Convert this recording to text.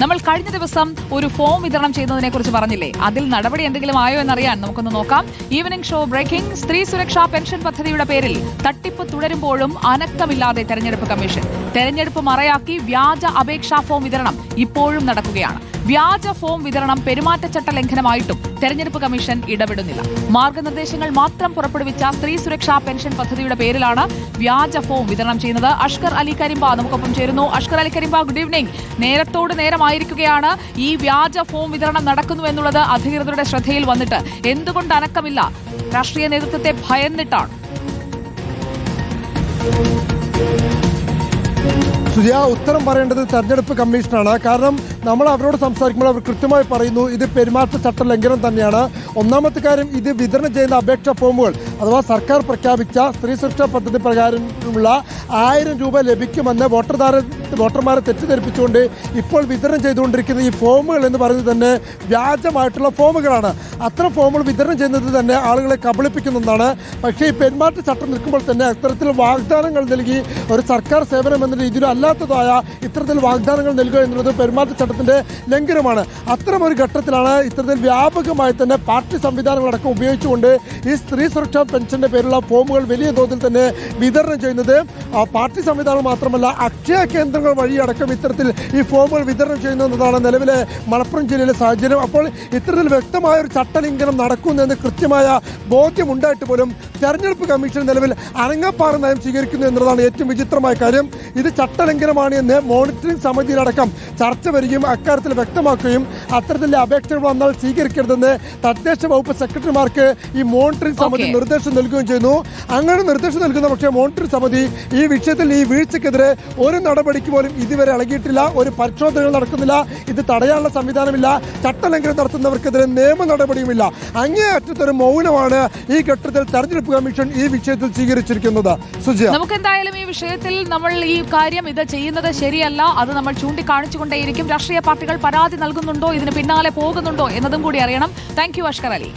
നമ്മൾ കഴിഞ്ഞ ദിവസം ഒരു ഫോം വിതരണം ചെയ്യുന്നതിനെ കുറിച്ച് പറഞ്ഞില്ലേ? അതിൽ നടപടി എന്തെങ്കിലും ആയോ എന്നറിയാൻ നമുക്കൊന്ന് നോക്കാം. Evening show breaking. സ്ത്രീ സുരക്ഷാ പെൻഷൻ പദ്ധതിയുടെ പേരിൽ തട്ടിപ്പ് തുടരുമ്പോഴും അനക്കമില്ലാതെ തെരഞ്ഞെടുപ്പ് കമ്മീഷൻ. തെരഞ്ഞെടുപ്പ് മറയാക്കി വ്യാജ അപേക്ഷാ ഫോം വിതരണം ഇപ്പോഴും നടക്കുകയാണ്. വ്യാജ ഫോം വിതരണം പെരുമാറ്റച്ചട്ട ലംഘനമായിട്ടും തെരഞ്ഞെടുപ്പ് കമ്മീഷൻ ഇടപെടുന്നില്ല. മാർഗനിർദ്ദേശങ്ങൾ മാത്രം പുറപ്പെടുവിച്ച സ്ത്രീ സുരക്ഷാ പെൻഷൻ പദ്ധതിയുടെ പേരിലാണ് വ്യാജ ഫോം വിതരണം ചെയ്യുന്നത്. അഷ്കർ അലി കരിമ്പ നമുക്കൊപ്പം ചേരുന്നു. അഷ്കർ അലി കരിമ്പ ഗുഡ് ഈവനിംഗ് നേരത്തോട് നേരമായിരിക്കുകയാണ് ഈ വ്യാജ ഫോം വിതരണം നടക്കുന്നു എന്നുള്ളത് അധികൃതരുടെ ശ്രദ്ധയിൽ വന്നിട്ട്. എന്തുകൊണ്ട് അനക്കമില്ല? രാഷ്ട്രീയ നേതൃത്വത്തെ ഭയന്നിട്ടാണ്. സുജയ ഉത്തരം പറയേണ്ടത് തെരഞ്ഞെടുപ്പ് കമ്മീഷനാണ്. കാരണം നമ്മൾ അവരോട് സംസാരിക്കുമ്പോൾ അവർ കൃത്യമായി പറയുന്നു ഇത് പെരുമാറ്റച്ചട്ട ലംഘനം തന്നെയാണ്. ഒന്നാമത്തെ കാര്യം ഇത് വിതരണം ചെയ്യുന്ന അപേക്ഷ ഫോമുകൾ അഥവാ സർക്കാർ പ്രഖ്യാപിച്ച സ്ത്രീ സുരക്ഷാ പദ്ധതി പ്രകാരമുള്ള ആയിരം രൂപ ലഭിക്കുമെന്ന് വോട്ടർദാര വോട്ടർമാരെ തെറ്റിദ്ധരിപ്പിച്ചുകൊണ്ട് ഇപ്പോൾ വിതരണം ചെയ്തുകൊണ്ടിരിക്കുന്ന ഈ ഫോമുകൾ എന്ന് പറയുന്നത് തന്നെ വ്യാജമായിട്ടുള്ള ഫോമുകളാണ്. അത്തരം ഫോമുകൾ വിതരണം ചെയ്യുന്നത് തന്നെ ആളുകളെ കബളിപ്പിക്കുന്നതാണ് പക്ഷേ ഈ പെരുമാറ്റച്ചട്ടം നിൽക്കുമ്പോൾ തന്നെ അത്തരത്തിൽ വാഗ്ദാനങ്ങൾ നൽകി ഒരു സർക്കാർ സേവനം എന്ന രീതിയിലും അല്ലാത്തതായ ഇത്തരത്തിൽ വാഗ്ദാനങ്ങൾ നൽകുക എന്നുള്ളത് പെരുമാറ്റച്ചട്ടത്തിന്റെ ലംഘനമാണ്. അത്തരമൊരു ഘട്ടത്തിലാണ് ഇത്തരത്തിൽ വ്യാപകമായി തന്നെ പാർട്ടി സംവിധാനങ്ങളടക്കം ഉപയോഗിച്ചുകൊണ്ട് ഈ സ്ത്രീ സുരക്ഷാ പെൻഷന്റെ പേരുള്ള ഫോമുകൾ വലിയ തോതിൽ തന്നെ വിതരണം ചെയ്യുന്നത്. പാർട്ടി സംവിധാനം മാത്രമല്ല അക്ഷയ കേന്ദ്രങ്ങൾ വഴിയടക്കം ഇത്തരത്തിൽ ഈ ഫോമുകൾ വിതരണം ചെയ്യുന്നു എന്നതാണ് നിലവിലെ മലപ്പുറം ജില്ലയിലെ സാഹചര്യം. അപ്പോൾ ഇത്തരത്തിൽ വ്യക്തമായ ഒരു ചട്ടലംഘനം നടക്കുന്നെന്ന് കൃത്യമായ ബോധ്യമുണ്ടായിട്ട് പോലും തെരഞ്ഞെടുപ്പ് കമ്മീഷൻ നിലവിൽ അനങ്ങപ്പാറ നയം സ്വീകരിക്കുന്നു എന്നതാണ് ഏറ്റവും വിചിത്രമായ കാര്യം. ഇത് ചട്ടലംഘനമാണ് എന്ന് മോണിറ്ററിംഗ് സമിതിയിലടക്കം ചർച്ച വരികയും അക്കാര്യത്തിൽ വ്യക്തമാക്കുകയും അത്തരത്തിലെ അപേക്ഷകൾ വന്നാൽ സ്വീകരിക്കരുതെന്ന് തദ്ദേശ വകുപ്പ് സെക്രട്ടറിമാർക്ക് ഈ മോണിറ്ററിംഗ് സമിതി നിർദ്ദേശം നൽകുകയും ചെയ്യുന്നു. അങ്ങനെ നിർദ്ദേശം നൽകുന്ന പക്ഷേ മോണിറ്ററിംഗ് സമിതി ഈ വിഷയത്തിൽ ഈ വീഴ്ചക്കെതിരെ ഒരു നടപടിക്ക് പോലും ഇതുവരെ ഇളകിയിട്ടില്ല. ഒരു പരിശോധനകൾ നടക്കുന്നില്ല. ഇത് തടയാനുള്ള സംവിധാനമില്ല. ചട്ടലംഘനം നടത്തുന്നവർക്കെതിരെ നിയമ നടപടിയുമില്ല. അങ്ങേയറ്റത്തൊരു മൗനമാണ് ഈ ഘട്ടത്തിൽ തെരഞ്ഞെടുപ്പ് കമ്മീഷൻ ഈ വിഷയത്തിൽ സ്വീകരിച്ചിരിക്കുന്നത്. സുജയ. നമുക്ക് എന്തായാലും ഈ വിഷയത്തിൽ നമ്മൾ ഈ കാര്യം ഇത് ചെയ്യുന്നത് ശരിയല്ല. അത് നമ്മൾ ചൂണ്ടിക്കാണിച്ചുകൊണ്ടേയിരിക്കും. രാഷ്ട്രീയ പാർട്ടികൾ പരാതി നൽകുന്നുണ്ടോ? ഇതിന് പിന്നാലെ പോകുന്നുണ്ടോ? എന്നതും കൂടി അറിയണം. Thank you Ashkar Ali